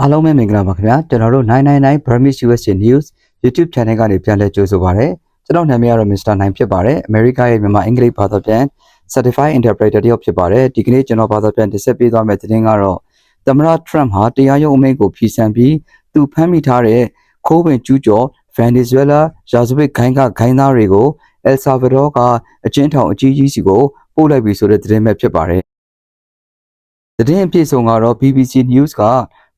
အားလုံးပဲမင်္ဂလာပါခင်ဗျာကျွန်တော်တို့999 Burmese USA News YouTube Channel ကနေပြန်လည်ကြိုဆိုပါရစေကျွန်တော်နာမည်ကတော့ Mr. 9ဖြစ်ပါတယ်အမေရိကရဲ့မြန်မာအင်္ဂလိပ်ဘာသာပြန် Certified Interpreter တယောက်ဖြစ်ပါတယ်ဒီကနေ့ကျွန်တော်ဘာသာပြန်တင်ဆက်ပေးသွားမယ့်သတင်းကတော့သမ္မတ Trump ဟာတရားရုံးအမိန့်ကိုဖီဆန်ပြီးသူဖမ်းမိထားတဲ့ခိုးဝင်ကျူးကျော် Venezuela ရာဇဝတ်ခိုင်းကခိုင်းသားတွေကို El Salvador ကအကျဉ်းထောင်အကြီးကြီးစီကိုပို့လိုက်ပြီဆိုတဲ့သတင်းပဲဖြစ်ပါတယ်သတင်းအပြည့်စုံကတော့ BBC News က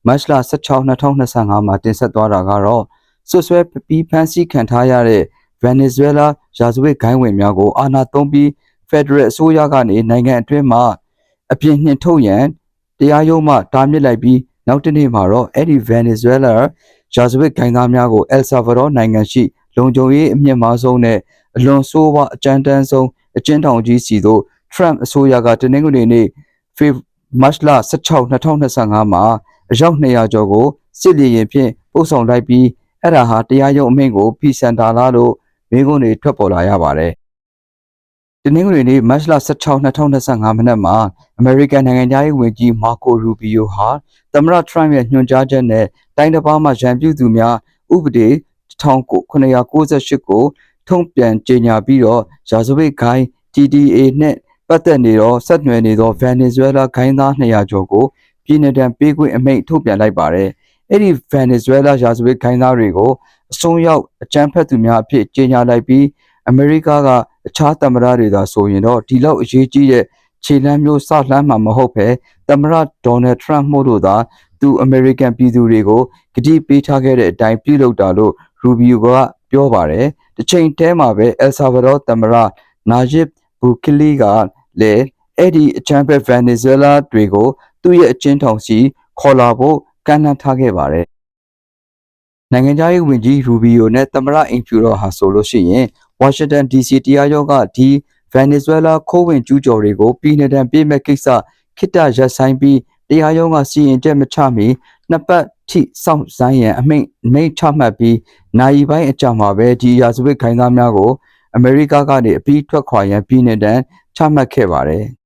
မတ်လ16 2025မှာတင်ဆက်သွားတာကတော့ဆွဆွဲပြီးဖမ်းဆီးခံထားရတဲ့ Venezuela ရာဇဝတ်ဂိုင်းဝင်များကိုအာဏာသုံးပြီး Federal အစိုးရကနေနိုင်ငံအတွင်းမှာအပြင်းနှင်ထုတ်ရန်တရားရုံးမှတားမြစ်လိုက်ပြီးနောက်တစ်နေ့မှာတော့အဲ့ဒီ Venezuela ရာဇဝတ်ဂိုင်းသားများကို El Salvador နိုင်ငံရှိလုံခြုံရေးအမြင့်မားဆုံးနဲ့အလွန်ဆိုးဝါးအကြမ်းတမ်းဆုံးအကျဉ်းထောင်ကြီးစီသို့ Trump အစိုးရကတနင်္ဂနွေနေ့မတ်လ16 2025မှာ အယောက်200ကျော်ကိုစစ်လီရင်ဖြင့်ပို့ဆောင်လိုက်ပြီးအဲ့ဒါဟာတရားရုံးအမိန့်ကိုဖီစန်တာလားလို့မိကုန်းတွေထွက်ပေါ်လာရပါတယ်။ဒီနေ့ကနေ့မတ်လ16 2025မိနစ်မှာအမေရိကန်နိုင်ငံသားရေးဝန်ကြီးမာကိုရူဘီယိုဟာသမ္မတထရမ့်ရဲ့ညွှန်ကြားချက်နဲ့တိုင်းတစ်ပါးမှရန်ပြုသူများဥပဒေ1998ကိုထုံ့ပြန်ကြေညာပြီးတော့ရာဇဝတ်ခိုင်း TDA နဲ့ပတ်သက်နေတော့ဆက်နွယ်နေသော Venezuela ခိုင်းသား200ကျော်ကို ပြည်내တံပေးခွင့်အမိန့်ထုတ်ပြန်လိုက်ပါတယ်။အဲ့ဒီ Venezuela ရာဇဝတ်ခိုင်းသားတွေကိုအစွန်းရောက်အကြမ်းဖက်သူများအဖြစ်ကြေညာလိုက်ပြီးအမေရိကကအခြားသမ္မတတွေသာဆိုရင်တော့ဒီလောက်အရေးကြီးတဲ့ခြေလှမ်းမျိုးစလှမ်းမှာမဟုတ်ပဲသမ္မတဒေါ်နယ်ထရန့်မို့လို့သာသူအမေရိကန်ပြည်သူတွေကိုကတိပေးထားခဲ့တဲ့အတိုင်းပြုလုပ်တာလို့ရူဘီယိုကပြောပါတယ်။တစ်ချိန်တည်းမှာပဲအယ်ဆာဗာဒေါသမ္မတနာယစ်ဘူကလီကလည်းအဲ့ဒီအချမ်းဖက် Venezuela တွေကို သူ့ရဲ့အချင်းထောင်စီခေါ်လာဖို့ကန့်နှန်းထားခဲ့ပါတယ်။နိုင်ငံသားရေးဝန်ကြီးရူဘီယိုနဲ့သမ္မတအင်ဖြူတော်ဟာဆိုလို့ရှိရင်ဝါရှင်တန် DC တရားရုံးကဒီ Venezuela ခိုးဝင်ကျူးကျော်တွေကိုပြည်내တံပြေးမဲ့ကိစ္စခိတရက်ဆိုင်ပြီးတရားရုံးကစီရင်ချက်မချမီနှစ်ပတ်ထိစောင့်ဆိုင်းရန်အမိန့်မိန့်ချမှတ်ပြီးနိုင်ပိုင်းအကြောင်းမှာပဲဒီရာဇဝတ်ခိုင်းသားများကိုအမေရိကကနေအပြီးထွက်ခွာရန်ပြည်내တံချမှတ်ခဲ့ပါတယ်။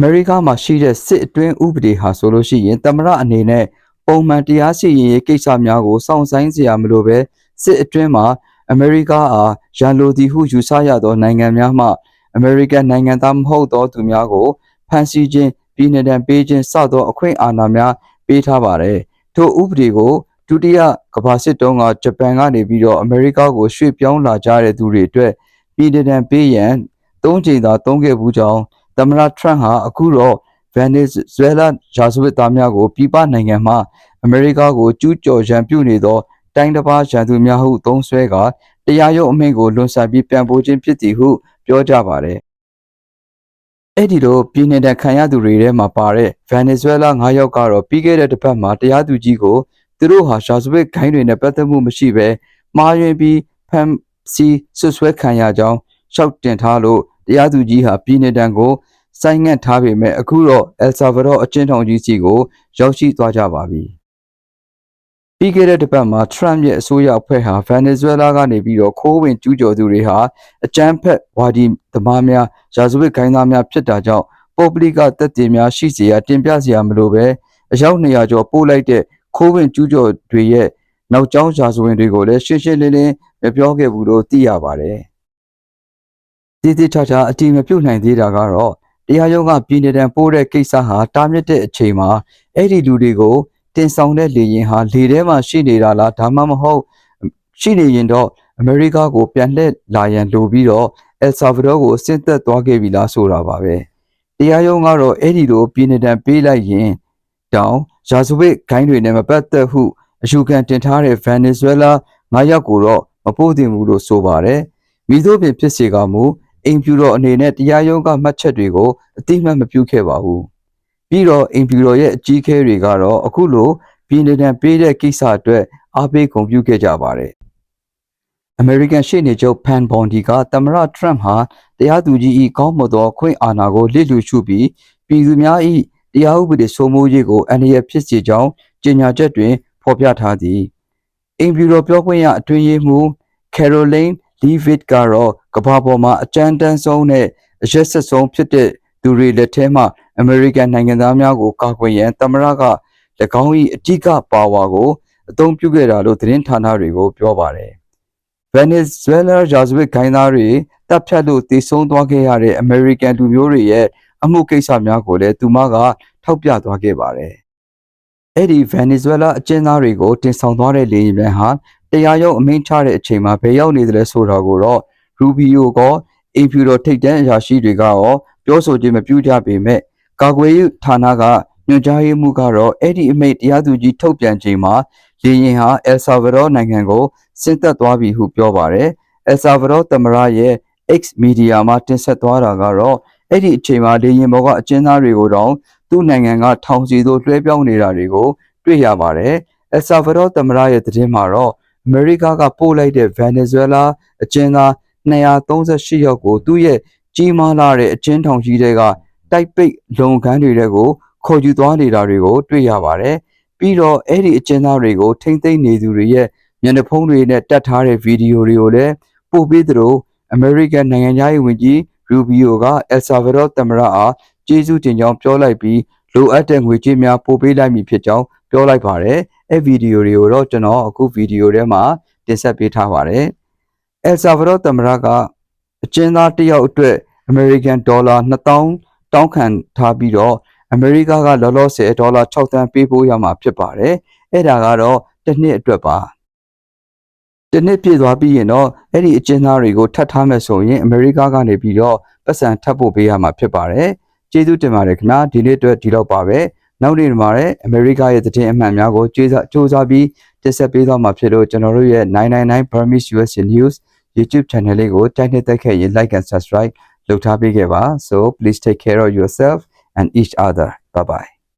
အမေရိကမှာရှိတဲ့စစ်အတွင်းဥပဒေဟာဆိုလို့ရှိရင်သမ္မတအနေနဲ့ပုံမှန်တရားစီရင်ရေးကိစ္စများကိုစောင့်ဆိုင်စရာမလိုပဲစစ်အတွင်းမှာအမေရိကအားရန်လိုသည်ဟုယူဆရသောနိုင်ငံများမှအမေရိကန်နိုင်ငံသားမဟုတ်သောသူများကိုဖမ်းဆီးခြင်းပြည်내တံပေးခြင်းစသောအခွင့်အာဏာများပေးထားပါတယ်။ထိုဥပဒေကိုဒုတိယကမ္ဘာစစ်တုန်းကဂျပန်ကနေပြီးတော့အမေရိကကိုရွှေ့ပြောင်းလာကြတဲ့သူတွေအတွက်ပြည်내တံပေးရန်သုံးချိန်သာသုံးခဲ့ဘူးကြောင်း သမ္မတထရန့်ဟာအခုတော့ Venezuela ရာဇဝတ်သားများကိုပြည်ပနိုင်ငံမှအမေရိကကိုကျူးကျော်ရန်ပြုနေသောတိုင်းတစ်ပါးရန်သူများဟုသုံးဆွဲကတရားရုံးအမိန့်ကိုလွန်ဆန်ပြီးပြန်ပို့ခြင်းဖြစ်သည်ဟုပြောကြပါတယ်။အဲ့ဒီလိုပြည်내တခံရသူတွေထဲမှာပါတဲ့ Venezuela 9ယောက်ကတော့ပြီးခဲ့တဲ့တစ်ပတ်မှာတရားသူကြီးကိုသူတို့ဟာရာဇဝတ်ခိုင်းတွေနဲ့ပတ်သက်မှုမရှိဘဲမှားယွင်းပြီးဖမ်းဆီးဆွဆွဲခံရကြောင်းရှောက်တင်ထားလို့ တရားသူကြီးဟာပြည်내တံကိုစိုင်းငံ့ထားပေမဲ့အခုတော့ El Salvador အကျဉ်းထောင်ကြီးစီကိုရောက်ရှိသွားကြပါပြီ။ပြီးခဲ့တဲ့တစ်ပတ်မှာ Trump ရဲ့အစိုးရအဖွဲ့ဟာ Venezuela ကနေပြီးတော့ခိုးဝင်ကျူးကျော်သူတွေဟာအကြမ်းဖက်ဝါဒီသမားများရာဇဝတ်ခိုင်းသားများဖြစ်တာကြောင့်ပုဂ္ဂလိကတပ်တွေများရှိစေရတင်ပြစေရမလို့ပဲအယောက်200ကျော်ပို့လိုက်တဲ့ခိုးဝင်ကျူးကျော်တွေရဲ့နောက်ကျောင်းရာဇဝင်တွေကိုလည်းရှင်းရှင်းလင်းလင်းမပြောခဲ့ဘူးလို့သိရပါတယ်။ တည်တည်ချာချာအတိမပြုတ်နိုင်သေးတာကတော့တရားရုံးကပြည်내တံပိုးတဲ့ကိစ္စဟာတားမြစ်တဲ့အချိန်မှာအဲ့ဒီလူတွေကိုတင်ဆောင်တဲ့လေရင်ဟာလေထဲမှာရှိနေတာလားဒါမှမဟုတ်ရှိနေရင်တော့အမေရိကကိုပြန်လှည့်လာရန်လိုပြီးတော့အယ်ဆာဗာဒေါကိုစစ်သက်သွားခဲ့ပြီလားဆိုတာပါပဲတရားရုံးကတော့အဲ့ဒီလိုပြည်내တံပေးလိုက်ရင်တောင်ရာဇဝတ်ဂိုင်းတွေနဲ့မပတ်သက်ဟုအယူခံတင်ထားတဲ့ Venezuela ငါးယောက်ကိုတော့မပို့သင့်ဘူးလို့ဆိုပါတယ်မိသို့ပင်ဖြစ်စေကမူ အိမ်ဖြူတော်အနေနဲ့တရားရုံးကမှတ်ချက်တွေကိုအတိအမှတ်မပြုခဲ့ပါဘူးပြီးတော့အိမ်ဖြူတော်ရဲ့အကြီးအကဲတွေကတော့အခုလိုပြည်내တံပေးတဲ့ကိစ္စအတွက်အားပေးဂုဏ်ပြုခဲ့ကြပါတယ်အမေရိကန်ရှေ့နေချုပ်ဖန်ဘွန်ဒီကသမ္မတထရန့်ဟာတရားသူကြီး၏ကောင်းမွန်သောခွင့်အာဏာကိုလစ်လျူရှုပြီးပြည်သူများ၏တရားဥပဒေစိုးမိုးရေးကိုအန္တရာယ်ဖြစ်စေကြောင်းကြေညာချက်တွင်ဖော်ပြထားသည်အိမ်ဖြူတော်ပြောခွင့်ရအတွင်းရေးမှူးက ယ်ရိုလိန်းလီဗစ်ကတော့ကမ္ဘာပေါ်မှာအကြမ်းတမ်းဆုံးနဲ့အရက်ဆက်ဆုံးဖြစ်တဲ့သူတွေလက်ထဲမှာအမေရိကန်နိုင်ငံသားများကိုကာကွယ်ရန်သမ္မတက၎င်း၏အကြီးကပါဝါကိုအသုံးပြုခဲ့တာလို့သတင်းဌာနတွေကိုပြောပါတယ်။ Venezuela ရာဇဝတ်ခိုင်းသားတွေတပ်ဖြတ်လို့တည်ဆုံသွားခဲ့ရတဲ့ American လူမျိုးတွေရဲ့အမှုကိစ္စများကိုလည်းသူမကထောက်ပြသွားခဲ့ပါတယ်။အဲ့ဒီ Venezuela အကျဉ်းသားတွေကိုတင်ဆောင်သွားတဲ့လေယာဉ်ပြန်ဟာ တရားရုံးအမိန့်ချတဲ့အချိန်မှာဘယ်ရောက်နေသလဲဆိုတာကိုတော့ Rubio ကအေဖြူတော်ထိတ်တန်းအရာရှိတွေကရောပြောဆိုခြင်းမပြုကြပေမဲ့ကာကွယ်ရေးဌာနကညွှန်ကြားရေးမှူးကတော့အဲ့ဒီအမိန့်တရားသူကြီးထုတ်ပြန်ချိန်မှာလေယာဉ်ဟာ El Salvador နိုင်ငံကိုဆင်းသက်သွားပြီဟုပြောပါတယ်။ El Salvador သမ္မတရဲ့ X Media မှာတင်ဆက်သွားတာကတော့အဲ့ဒီအချိန်မှာလေရင်ဘောကအကျဉ်းသားတွေကိုတောင်သူ့နိုင်ငံကထောင်စီသို့လွှဲပြောင်းနေတာတွေကိုတွေ့ရပါတယ်။ El Salvador သမ္မတရဲ့သတင်းမှာတော့ အမေရိကကပို့လိုက်တဲ့ Venezuela အကျဉ်းသား238ယောက်ကိုသူ့ရဲ့ကြီးမားလာတဲ့အကျဉ်းထောင်ကြီးတွေကတိုက်ပိတ်လုံခန်းတွေထဲကိုခေါ်ယူသွားနေတာတွေကိုတွေ့ရပါတယ်။ပြီးတော့အဲ့ဒီအကျဉ်းသားတွေကိုထိမ့်သိမ့်နေသူတွေရဲ့မျက်နှာဖုံးတွေနဲ့တတ်ထားတဲ့ဗီဒီယိုတွေကိုလည်းပို့ပေးသလို American နိုင်ငံသားရေးဝန်ကြီး Rubio က El Salvador သမ္မတအားကျေးဇူးတင်ကြောင်းပြောလိုက်ပြီးလိုအပ်တဲ့ငွေကြေးများပို့ပေးလိုက်မည်ဖြစ်ကြောင်းပြောလိုက်ပါတယ်။ အဲ့ဗီဒီယိုတွေကိုတော့ကျွန်တော်အခုဗီဒီယိုထဲမှာတင်ဆက်ပေးထားပါတယ်။ El Salvador သမ္မတကအကျဉ်းသားတစ်ယောက်အတွက် American Dollar 2000တောင်းခံထားပြီးတော့အမေရိကကလောလောဆယ်ဒေါ်လာ6သန်းပေးပို့ရမှာဖြစ်ပါတယ်။အဲ့ဒါကတော့တစ်နှစ်အတွက်ပါ။တစ်နှစ်ပြည့်သွားပြီးရင်တော့အဲ့ဒီအကျဉ်းသားတွေကိုထပ်ထားမယ်ဆိုရင်အမေရိကကနေပြီးတော့ပတ်စံထပ်ပို့ပေးရမှာဖြစ်ပါတယ်။ကျေးဇူးတင်ပါတယ်ခင်ဗျာဒီနေ့အတွက်ဒီတော့ပါပဲ။ နောက်နေ့မှာလည်းအမေရိကရဲ့သတင်းအမှန်များကိုကြိုးစားစူးစမ်းပြီးတင်ဆက်ပေးသွားမှာဖြစ်လို့ကျွန်တော်တို့ရဲ့999 Burmese USA News YouTube channel လေးကိုတိုက်နှစ်သက်ခဲ့ရင် like and subscribe လုပ်ထားပေးခဲ့ပါ so please take care of yourself and each other bye bye